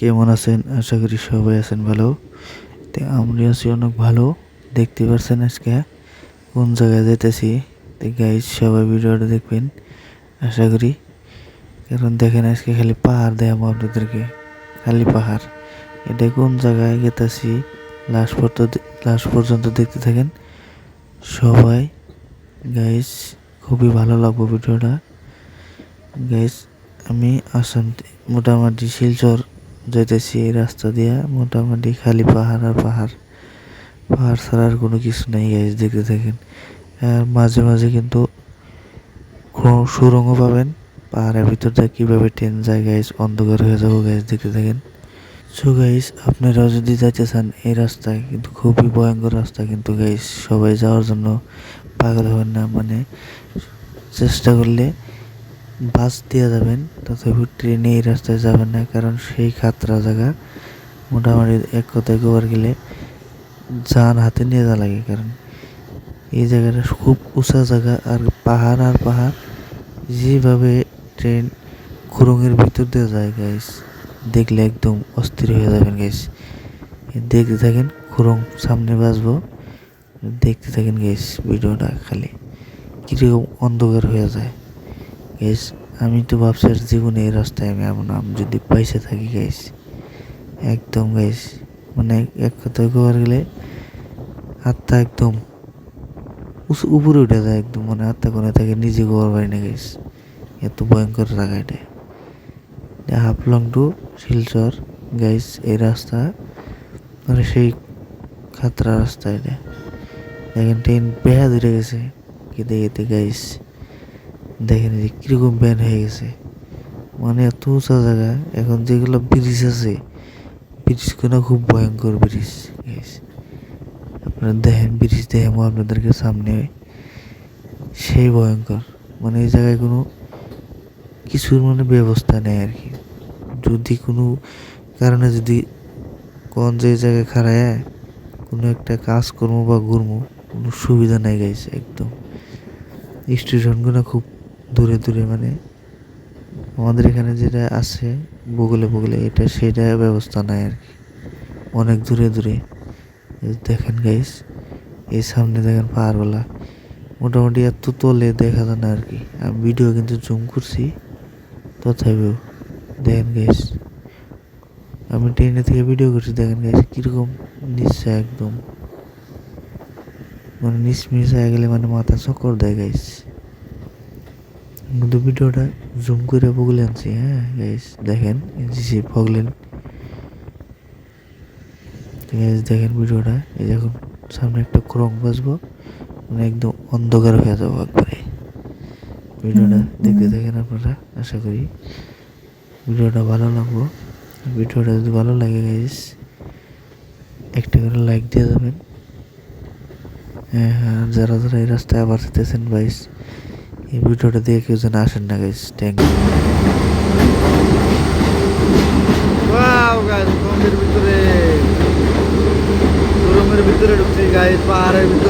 কেমন আছেন? আশা করি সবাই আছেন ভালো। তো আমরা আছি অনেক ভালো। দেখতে পারছেন আজকে? কোন জায়গায় যেতেছি তো গাইজ সবাই ভিডিওটা দেখবেন, আশা করি। কারণ দেখেন আজকে খালি পাহাড় দেখাবো আপনাদেরকে। খালি পাহাড়। এটা কোন জায়গায় গেতেছি? লাস্ট পর্যন্ত লাস্ট পর্যন্ত দেখতে থাকেন। সবাই গাইজ খুবই ভালো লাগবে ভিডিওটা। গাইজ আমি আসাম, মোটামুটি শিলচর যাইতেছি এই রাস্তা দিয়া, মোটামুটি খালি পাহাড় আর পাহাড়। পাহাড় ছাড়া আর কোনো কিছু নেই গাইজ দেখতে থাকেন। আর মাঝে মাঝে কিন্তু সুরঙ্গ পাবেন। পাহাড়ের ভিতর দিয়ে কীভাবে ট্রেন যায় গাইজ অন্ধকার হয়ে যাব গাইজ দেখতে থাকেন। সো গাইজ আপনারাও যদি যাইতে চান, এই রাস্তায় কিন্তু খুবই ভয়ঙ্কর রাস্তা কিন্তু গাইজ সবাই যাওয়ার জন্য পাগল হবেন না মানে চেষ্টা করলে বাস দিয়ে যাবেন, তথাপি ট্রেনে এই রাস্তায় যাবেন না, কারণ সেই খাতরা জায়গা। মোটামুটি এক কথায় গোবার গেলে যান হাতে নিয়ে যা লাগে, কারণ এই জায়গাটা খুব উঁচা জায়গা, আর পাহাড় আর পাহাড় যেভাবে ট্রেন খুরুঙের ভিতর দিয়ে যায় গাইস দেখলে একদম অস্থির হয়ে যাবেন গাইস দেখতে থাকেন খুরং, সামনে বাসবো দেখতে থাকেন গাইস ভিডিওটা খালি। কীরকম অন্ধকার হয়ে যায়। গাইস আমি তো ভাবছি জীবনে এই রাস্তায় আমি এমন আমি যদি পয়সা থাকি গাইস একদম গাইস মানে এক কথায় গোয়ার গেলে হাতটা একদম উপরে উঠে যায় একদম। মানে হাতটা কোনে থাকে নিজে গোয়ার পারি না গাইস এত ভয়ঙ্কর জায়গা এটা। হাফলং টু শিলচর গাইস এই রাস্তা। মানে সেই খাতরা রাস্তা এটা। দেখেন ট্রেন বেহা ধরে গেছে। কেটে কেটে গাইস দেখেন যে কীরকম ব্যান হয়ে গেছে। মানে এত উঁচা জায়গা, এখন যেগুলো ব্রিজ আছে, ব্রিজগুলো খুব ভয়ঙ্কর ব্রিজ আপনারা দেখেন, ব্রিজ দেখেন আপনাদেরকে সামনে সেই ভয়ঙ্কর। মানে এই জায়গায় কোনো কিছুর মানে ব্যবস্থা নেই আর কি। যদি কোনো কারণে যদি কোন যে জায়গায় খাড়ায়, কোনো একটা কাজ করব বা ঘুরবো কোনো সুবিধা নেই গাইছে একদম। স্টেশনগুলো খুব দূরে দূরে মানে আমাদের এখানে যেটা আছে বগলে বগলে এটা সেটা ব্যবস্থা নাই আর কি। অনেক দূরে দূরে। দেখেন গাইস এই সামনে দেখেন পাহাড়গুলা। মোটামুটি এত তলে দেখা যায় না আর কি। আমি ভিডিও কিন্তু জুম করছি, তথাপিও দেখেন গাইস আমি ট্রেনে থেকে ভিডিও করছি, দেখেন গাইস কীরকম নিচে একদম। মানে নিচ হয়ে গেলে মানে মাথা চক্কর দেয় গাইস কিন্তু ভিডিওটা জুম করে বগলে আনছি হ্যাঁ গাইস দেখেন যে বগলেন। গাইস দেখেন ভিডিওটা এই যখন সামনে একটা ক্রং বাজবো মানে একদম অন্ধকার হয়ে যাব একবারে। ভিডিওটা দেখতে থাকেন আপনারা আশা করি ভিডিওটা ভালো লাগবো। ভিডিওটা যদি ভালো লাগে গাইস একটা করে লাইক দিয়ে যাবেন। হ্যাঁ হ্যাঁ যারা যারা এই রাস্তায় আবার যেতেছেন গাইস এই ভিডিওটা দিয়ে কেউ যেন আসেন না গাইস থ্যাংক ইউ ভিতরে। ভিতরে ঢুকছি গাইস পাহাড়ের ভিতরে।